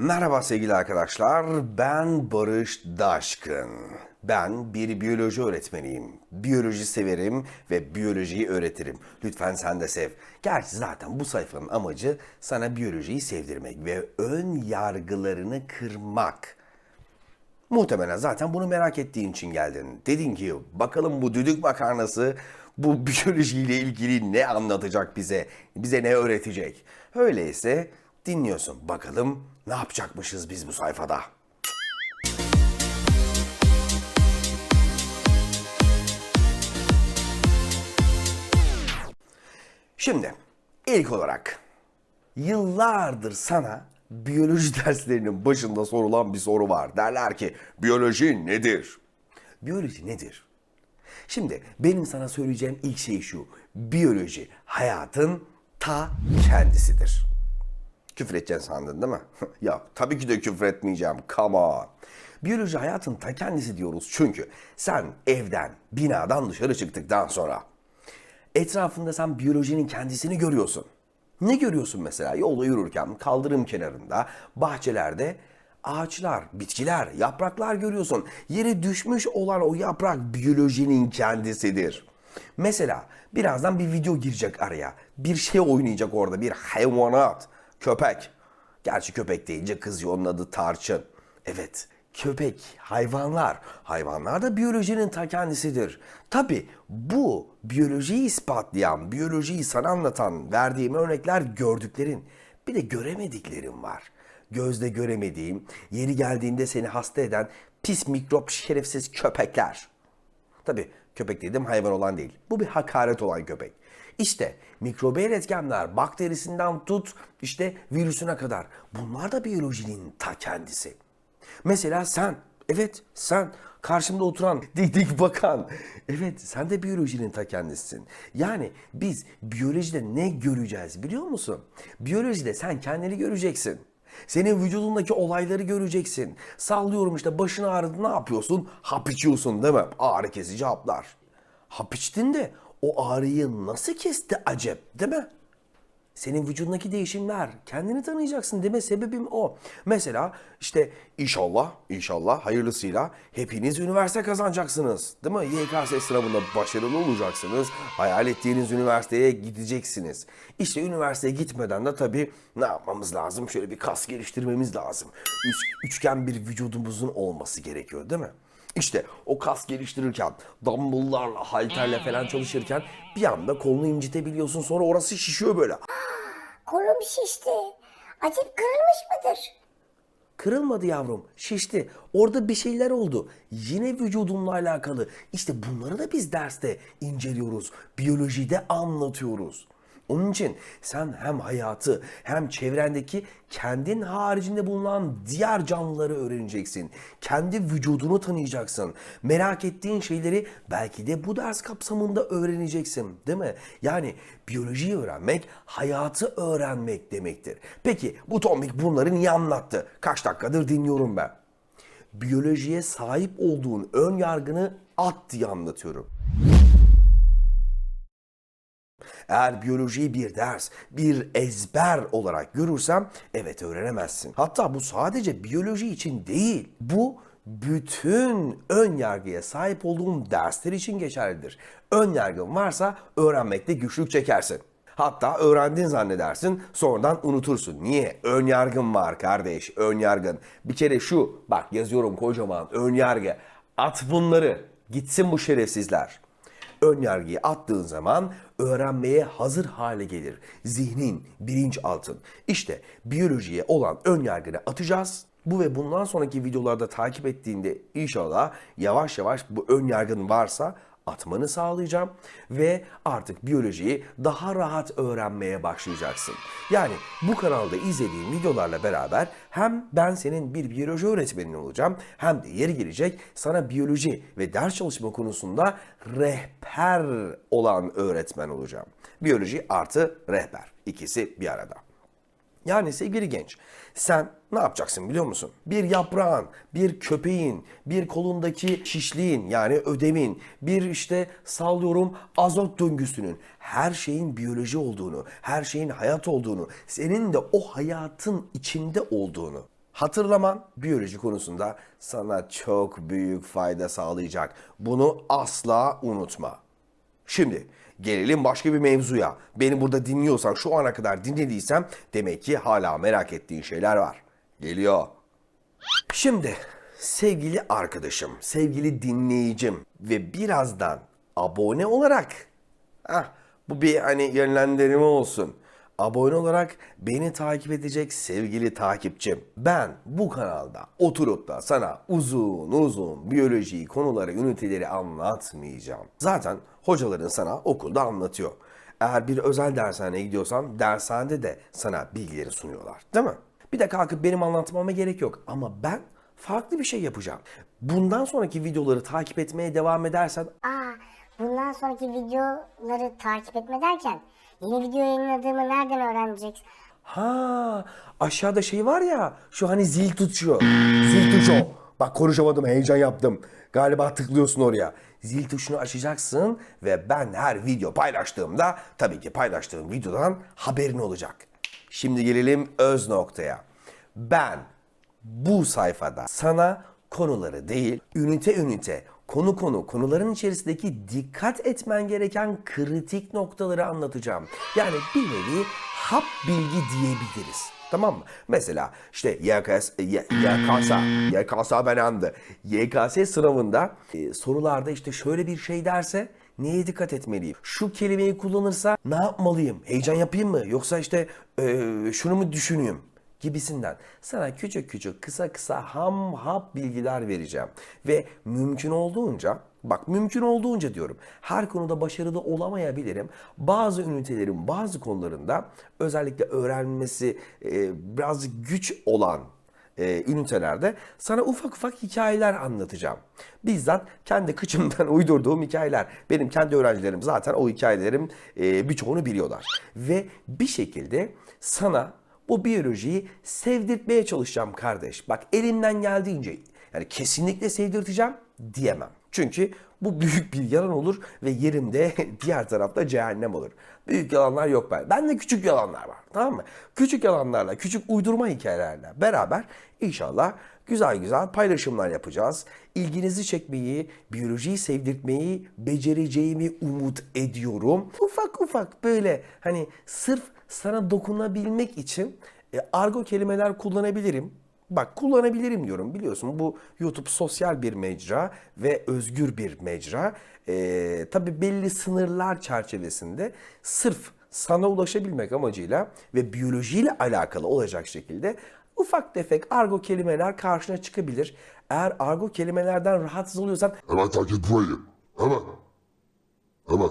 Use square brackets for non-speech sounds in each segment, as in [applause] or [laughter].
Merhaba sevgili arkadaşlar, ben Barış Daşkın. Ben bir biyoloji öğretmeniyim. Biyoloji severim ve biyolojiyi öğretirim. Lütfen sen de sev. Gerçi zaten bu sayfanın amacı sana biyolojiyi sevdirmek ve ön yargılarını kırmak. Muhtemelen zaten bunu merak ettiğin için geldin. Dedin ki bakalım bu düdük makarnası bu biyolojiyle ilgili ne anlatacak bize, bize ne öğretecek. Öyleyse dinliyorsun. Bakalım ne yapacakmışız biz bu sayfada. Şimdi ilk olarak yıllardır sana biyoloji [laughs] derslerinin başında sorulan bir soru var. Derler ki biyoloji nedir? Biyoloji nedir? Şimdi benim sana söyleyeceğim ilk şey şu. Biyoloji hayatın ta kendisidir. Küfür edeceksin sandın değil mi? [laughs] ya tabii ki de küfür etmeyeceğim. Come on. Biyoloji hayatın ta kendisi diyoruz çünkü sen evden, binadan dışarı çıktıktan sonra etrafında sen biyolojinin kendisini görüyorsun. Ne görüyorsun mesela? Yolda yürürken kaldırım kenarında, bahçelerde ağaçlar, bitkiler, yapraklar görüyorsun. Yere düşmüş olan o yaprak biyolojinin kendisidir. Mesela birazdan bir video girecek araya. Bir şey oynayacak orada, bir hayvanat, köpek. Gerçi köpek deyince kızıyor onun adı Tarçın. Evet, köpek, hayvanlar. Hayvanlar da biyolojinin ta kendisidir. Tabi bu biyolojiyi ispatlayan, biyolojiyi sana anlatan verdiğim örnekler gördüklerin. Bir de göremediklerin var. Gözde göremediğim, yeri geldiğinde seni hasta eden pis mikrop şerefsiz köpekler. Tabi köpek dedim hayvan olan değil. Bu bir hakaret olan köpek. İşte mikrobiyal etkenler bakterisinden tut işte virüsüne kadar. Bunlar da biyolojinin ta kendisi. Mesela sen, evet sen karşımda oturan, [laughs] dik dik bakan. Evet sen de biyolojinin ta kendisisin. Yani biz biyolojide ne göreceğiz biliyor musun? Biyolojide sen kendini göreceksin. Senin vücudundaki olayları göreceksin. Sallıyorum işte başın ağrıdı ne yapıyorsun? Hap içiyorsun değil mi? Ağrı kesici haplar. Hap içtin de o ağrıyı nasıl kesti acep değil mi? Senin vücudundaki değişimler. Kendini tanıyacaksın deme sebebim o. Mesela işte inşallah, inşallah hayırlısıyla hepiniz üniversite kazanacaksınız. Değil mi? YKS sınavında başarılı olacaksınız. Hayal ettiğiniz üniversiteye gideceksiniz. İşte üniversiteye gitmeden de tabii ne yapmamız lazım? Şöyle bir kas geliştirmemiz lazım. Üç, üçgen bir vücudumuzun olması gerekiyor değil mi? İşte o kas geliştirirken, dumbbell'larla, halterle falan çalışırken bir anda kolunu incitebiliyorsun. Sonra orası şişiyor böyle. Kolum şişti. Acip kırılmış mıdır? Kırılmadı yavrum, şişti. Orada bir şeyler oldu. Yine vücudunla alakalı. İşte bunları da biz derste inceliyoruz. Biyolojide anlatıyoruz. Onun için sen hem hayatı hem çevrendeki kendin haricinde bulunan diğer canlıları öğreneceksin. Kendi vücudunu tanıyacaksın. Merak ettiğin şeyleri belki de bu ders kapsamında öğreneceksin, değil mi? Yani biyolojiyi öğrenmek, hayatı öğrenmek demektir. Peki bu Tomik bunları niye anlattı? Kaç dakikadır dinliyorum ben. Biyolojiye sahip olduğun ön yargını at diye anlatıyorum. Eğer biyolojiyi bir ders, bir ezber olarak görürsem evet öğrenemezsin. Hatta bu sadece biyoloji için değil. Bu bütün ön yargıya sahip olduğum dersler için geçerlidir. Ön yargın varsa öğrenmekte güçlük çekersin. Hatta öğrendin zannedersin sonradan unutursun. Niye? Ön yargın var kardeş ön yargın. Bir kere şu bak yazıyorum kocaman ön yargı. At bunları gitsin bu şerefsizler. Ön yargıyı attığın zaman öğrenmeye hazır hale gelir. Zihnin, bilinçaltın. İşte biyolojiye olan ön yargını atacağız. Bu ve bundan sonraki videolarda takip ettiğinde inşallah yavaş yavaş bu ön yargın varsa atmanı sağlayacağım ve artık biyolojiyi daha rahat öğrenmeye başlayacaksın. Yani bu kanalda izlediğin videolarla beraber hem ben senin bir biyoloji öğretmenin olacağım hem de yeri gelecek sana biyoloji ve ders çalışma konusunda rehber olan öğretmen olacağım. Biyoloji artı rehber ikisi bir arada. Yani sevgili genç, sen ne yapacaksın biliyor musun? Bir yaprağın, bir köpeğin, bir kolundaki şişliğin yani ödemin, bir işte sallıyorum azot döngüsünün her şeyin biyoloji olduğunu, her şeyin hayat olduğunu, senin de o hayatın içinde olduğunu hatırlaman biyoloji konusunda sana çok büyük fayda sağlayacak. Bunu asla unutma. Şimdi gelelim başka bir mevzuya. Beni burada dinliyorsan şu ana kadar dinlediysen demek ki hala merak ettiğin şeyler var. Geliyor. Şimdi sevgili arkadaşım, sevgili dinleyicim ve birazdan abone olarak ah, bu bir hani yönlendirme olsun. Abone olarak beni takip edecek sevgili takipçim. Ben bu kanalda oturup da sana uzun uzun biyoloji konuları, üniteleri anlatmayacağım. Zaten hocaların sana okulda anlatıyor. Eğer bir özel dershaneye gidiyorsan dershanede de sana bilgileri sunuyorlar. Değil mi? Bir de kalkıp benim anlatmama gerek yok. Ama ben farklı bir şey yapacağım. Bundan sonraki videoları takip etmeye devam edersen Aa, bundan sonraki videoları takip etme derken video yayınladığımı nereden öğreneceksin? ha aşağıda şey var ya şu hani zil tuşu. Zil tuşu. Bak konuşamadım heyecan yaptım. Galiba tıklıyorsun oraya. Zil tuşunu açacaksın ve ben her video paylaştığımda tabii ki paylaştığım videodan haberin olacak. Şimdi gelelim öz noktaya. Ben bu sayfada sana konuları değil, ünite ünite, konu konu, konuların içerisindeki dikkat etmen gereken kritik noktaları anlatacağım. Yani bir nevi hap bilgi diyebiliriz. Tamam mı? Mesela işte YKS, Y- YKS, YKS benandı. YKS sınavında e, sorularda işte şöyle bir şey derse neye dikkat etmeliyim? Şu kelimeyi kullanırsa ne yapmalıyım? Heyecan yapayım mı? Yoksa işte e, şunu mu düşüneyim? Gibisinden sana küçük küçük kısa kısa ham hap bilgiler vereceğim. Ve mümkün olduğunca bak mümkün olduğunca diyorum her konuda başarılı olamayabilirim. Bazı ünitelerin bazı konularında özellikle öğrenmesi e, biraz güç olan e, ünitelerde sana ufak ufak hikayeler anlatacağım. Bizzat kendi kıçımdan [laughs] uydurduğum hikayeler. Benim kendi öğrencilerim zaten o hikayelerim e, birçoğunu biliyorlar. Ve bir şekilde sana bu biyolojiyi sevdirtmeye çalışacağım kardeş. Bak elimden geldiğince yani kesinlikle sevdirteceğim diyemem. Çünkü bu büyük bir yalan olur ve yerimde [laughs] diğer tarafta cehennem olur. Büyük yalanlar yok ben. Bende küçük yalanlar var. Tamam mı? Küçük yalanlarla, küçük uydurma hikayelerle beraber inşallah güzel güzel paylaşımlar yapacağız. İlginizi çekmeyi, biyolojiyi sevdirtmeyi becereceğimi umut ediyorum. Ufak ufak böyle hani sırf sana dokunabilmek için e, argo kelimeler kullanabilirim. Bak kullanabilirim diyorum biliyorsun bu YouTube sosyal bir mecra ve özgür bir mecra. Ee, tabii belli sınırlar çerçevesinde sırf sana ulaşabilmek amacıyla ve biyolojiyle alakalı olacak şekilde ufak tefek argo kelimeler karşına çıkabilir. Eğer argo kelimelerden rahatsız oluyorsan Hemen et burayı. Hemen. Hemen.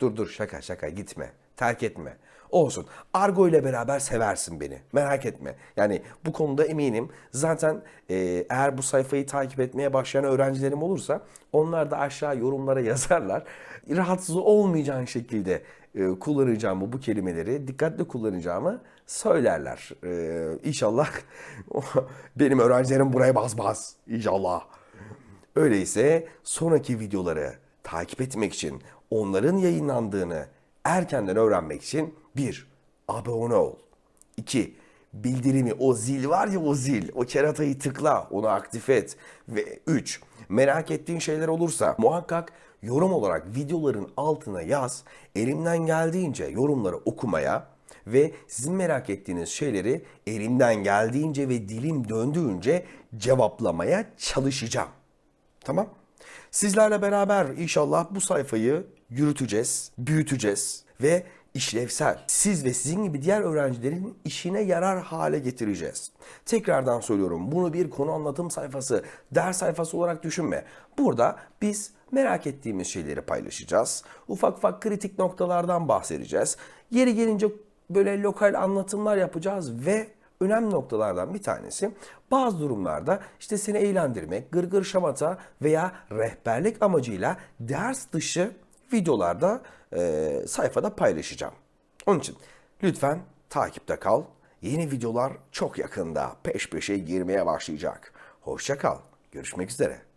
Dur dur şaka şaka gitme. Terk etme. Olsun. Argo ile beraber seversin beni. Merak etme. Yani bu konuda eminim. Zaten e, eğer bu sayfayı takip etmeye başlayan öğrencilerim olursa onlar da aşağı yorumlara [laughs] yazarlar. Rahatsız olmayacağın şekilde e, kullanacağımı bu kelimeleri dikkatli kullanacağımı söylerler. E, inşallah [laughs] benim öğrencilerim buraya basmaz. İnşallah. Öyleyse sonraki videoları takip etmek için, onların yayınlandığını erkenden öğrenmek için bir Abone ol. 2. Bildirimi, o zil var ya o zil, o keratayı tıkla, onu aktif et. Ve 3. Merak ettiğin şeyler olursa muhakkak yorum olarak videoların altına yaz. Elimden geldiğince yorumları okumaya ve sizin merak ettiğiniz şeyleri elimden geldiğince ve dilim döndüğünce cevaplamaya çalışacağım. Tamam? Sizlerle beraber inşallah bu sayfayı yürüteceğiz, büyüteceğiz ve işlevsel. Siz ve sizin gibi diğer öğrencilerin işine yarar hale getireceğiz. Tekrardan söylüyorum bunu bir konu anlatım sayfası, ders sayfası olarak düşünme. Burada biz merak ettiğimiz şeyleri paylaşacağız. Ufak ufak kritik noktalardan bahsedeceğiz. Yeri gelince böyle lokal anlatımlar yapacağız ve önemli noktalardan bir tanesi bazı durumlarda işte seni eğlendirmek, gırgır şamata veya rehberlik amacıyla ders dışı videolarda e, sayfada paylaşacağım. Onun için lütfen takipte kal. Yeni videolar çok yakında peş peşe girmeye başlayacak. Hoşça kal. Görüşmek üzere.